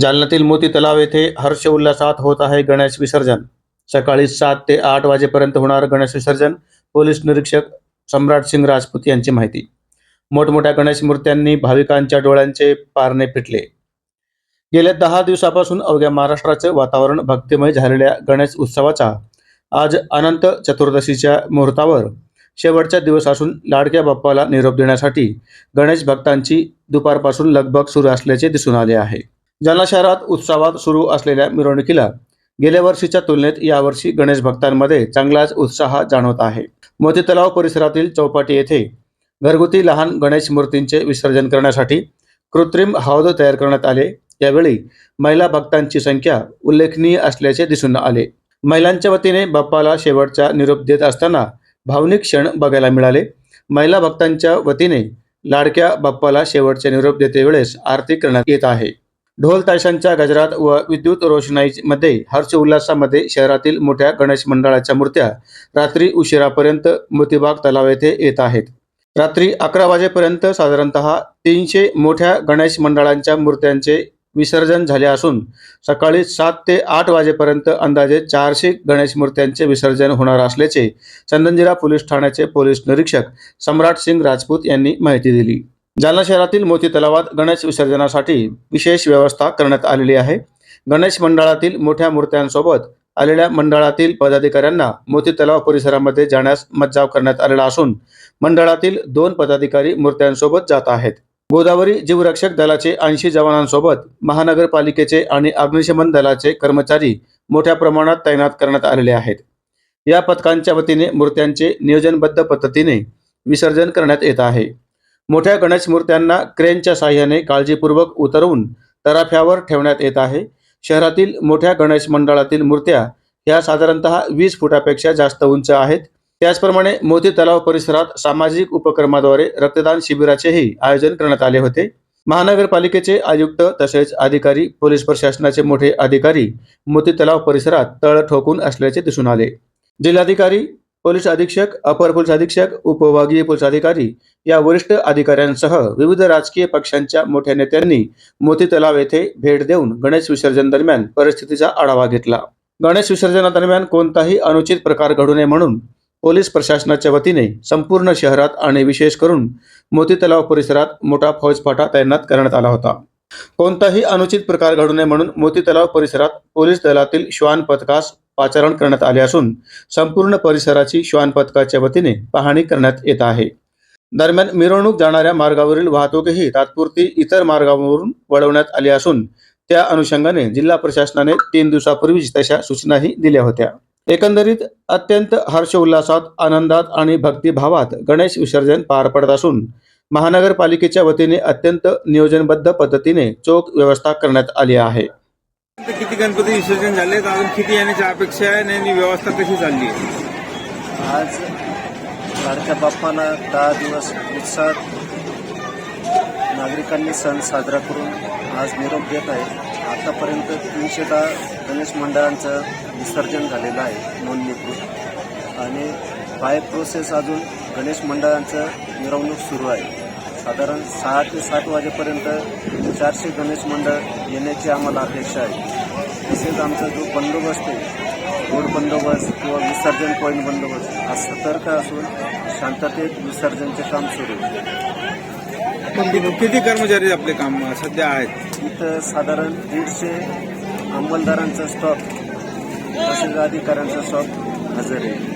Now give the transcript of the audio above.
जालन्यातील मोती तलाव येथे हर्ष उल्हासात होत आहे गणेश विसर्जन. सकाळी सात ते आठ वाजेपर्यंत होणार गणेश विसर्जन पोलीस निरीक्षक सम्राट सिंग राजपूत यांची माहिती. मोठमोठ्या गणेश मूर्त्यांनी भाविकांच्या डोळ्यांचे पारणे फिटले. गेल्या दहा दिवसापासून अवघ्या महाराष्ट्राचं वातावरण भक्तिमय झालेल्या गणेश उत्सवाचा आज अनंत चतुर्दशीच्या मुहूर्तावर शेवटचा दिवस असून लाडक्या बाप्पाला निरोप देण्यासाठी गणेश भक्तांची दुपारपासून लगबग सुरू असल्याचे दिसून आले आहे. जालना शहरात उत्सवात सुरू असलेल्या मिरवणुकीला गेल्या वर्षीच्या तुलनेत यावर्षी गणेश भक्तांमध्ये चांगलाच उत्साह जाणवत आहे. मोती तलाव परिसरातील चौपाटी येथे घरगुती लहान गणेश मूर्तींचे विसर्जन करण्यासाठी कृत्रिम हौद तयार करण्यात आले. यावेळी महिला भक्तांची संख्या उल्लेखनीय असल्याचे दिसून आले. महिलांच्या वतीने बाप्पाला शेवटचा निरोप देत असताना भावनिक क्षण बघायला मिळाले. महिला भक्तांच्या वतीने लाडक्या बाप्पाला शेवटचे निरोप देते वेळेस आरती करण्यात येत आहे. ढोल ताशांच्या गजरात व विद्युत रोषणाईमध्ये हर्ष उल्हासामध्ये शहरातील मोठ्या गणेश मंडळाच्या मूर्त्या रात्री उशिरापर्यंत मोतीबाग तलाव येथे येत आहेत. रात्री अकरा वाजेपर्यंत साधारणतः तीनशे मोठ्या गणेश मंडळांच्या मूर्त्यांचे विसर्जन झाले असून सकाळी सात ते आठ वाजेपर्यंत अंदाजे चारशे गणेश मूर्त्यांचे विसर्जन होणार असल्याचे चंदनजिरा पोलीस ठाण्याचे पोलीस निरीक्षक सम्राट सिंग राजपूत यांनी माहिती दिली. जालना शहरातील मोती तलावात गणेश विसर्जनासाठी विशेष व्यवस्था करण्यात आलेली आहे. गणेश मंडळातील मोठ्या मूर्त्यांसोबत आलेल्या मंडळातील पदाधिकाऱ्यांना मोती तलाव परिसरामध्ये जाण्यास मज्जाव करण्यात आलेला असून मंडळातील दोन पदाधिकारी मूर्त्यांसोबत जात आहेत. गोदावरी जीवरक्षक दलाचे ऐंशी जवानांसोबत महानगरपालिकेचे आणि अग्निशमन दलाचे कर्मचारी मोठ्या प्रमाणात तैनात करण्यात आलेले आहेत. या पथकांच्या वतीने मूर्त्यांचे नियोजनबद्ध पद्धतीने विसर्जन करण्यात येत आहे. मोठ्या गणेश मूर्त्यांना क्रेनच्या साह्याने काळजीपूर्वक उतरवून तराफ्यावर ठेवण्यात येत आहे. शहरातील मोठ्या गणेश मंडळातील मूर्त्या ह्या साधारणतः वीस फुटापेक्षा जास्त उंच आहेत. त्याचप्रमाणे मोती तलाव परिसरात सामाजिक उपक्रमाद्वारे रक्तदान शिबिराचेही आयोजन करण्यात आले होते. महानगरपालिकेचे आयुक्त तसेच अधिकारी पोलीस प्रशासनाचे मोठे अधिकारी मोती तलाव परिसरात तळ ठोकून असल्याचे दिसून आले. जिल्हाधिकारी पोलीस अधीक्षक अपर पोलीस अधीक्षक उपविभागीय पोलीस अधिकारी या वरिष्ठ अधिकाऱ्यांसह विविध राजकीय पक्षांच्या मोठ्या नेत्यांनी मोती तलाव येथे भेट देऊन गणेश विसर्जन दरम्यान परिस्थितीचा आढावा घेतला. गणेश विसर्जनादरम्यान कोणताही अनुचित प्रकार घडू नये म्हणून पोलीस प्रशासनाच्या वतीने संपूर्ण शहरात आणि विशेष करून मोती तलाव परिसरात मोठा फौजफाटा तैनात करण्यात आला होता. कोणताही अनुचित प्रकार घडू नये म्हणून मोती तलाव परिसरात पोलीस दलातील श्वान पथकास पाचारण करण्यात आले असून संपूर्ण परिसराची श्वान पथकाच्या वतीने पाहणी करण्यात येत आहे. दरम्यान मिरवणूक जाणाऱ्या मार्गावरील वाहतूकही तात्पुरती इतर मार्गावरून वळवण्यात आली असून त्या अनुषंगाने जिल्हा प्रशासनाने तीन दिवसापूर्वीच तशा सूचनाही दिल्या होत्या. एकंदरीत अत्यंत हर्षोल्लासात आनंदात आणि भक्तिभावात गणेश विसर्जन पार पडत असून महानगरपालिकेच्या वतीने अत्यंत नियोजनबद्ध पद्धतीने चोख व्यवस्था करण्यात आली आहे. किती गणपती विसर्जन झाले अजून किती येण्याची अपेक्षा आहे? आणि व्यवस्था कशी चालली आहे? आज लाडक्या बाप्पाला दहा दिवस उत्साहात नागरिकांनी सण साजरा करून आज निरोप देत आहे आतापर्यंत तीनशे दहा गणेश मंडळांचं विसर्जन झालेलं आहे नोंदणीकृत. आणि बाय प्रोसेस अजून गणेश मंडळांचं मिरवणूक सुरू आहे. साधारण सहा ते सात वाजेपर्यंत चारशे गणेश मंडळ येण्याची आम्हाला अपेक्षा आहे. तसेच आमचा जो बंदोबस्त आहे रोड बंदोबस्त किंवा विसर्जन पॉईंट बंदोबस्त हा सतर्क असून शांततेत विसर्जनचे काम सुरू आहे. किती कर्मचारी आपले काम सध्या आहेत? इथं साधारण दीडशे अंमलदारांचा स्टॉक तसेच अधिकाऱ्यांचा स्टॉक हजर आहे.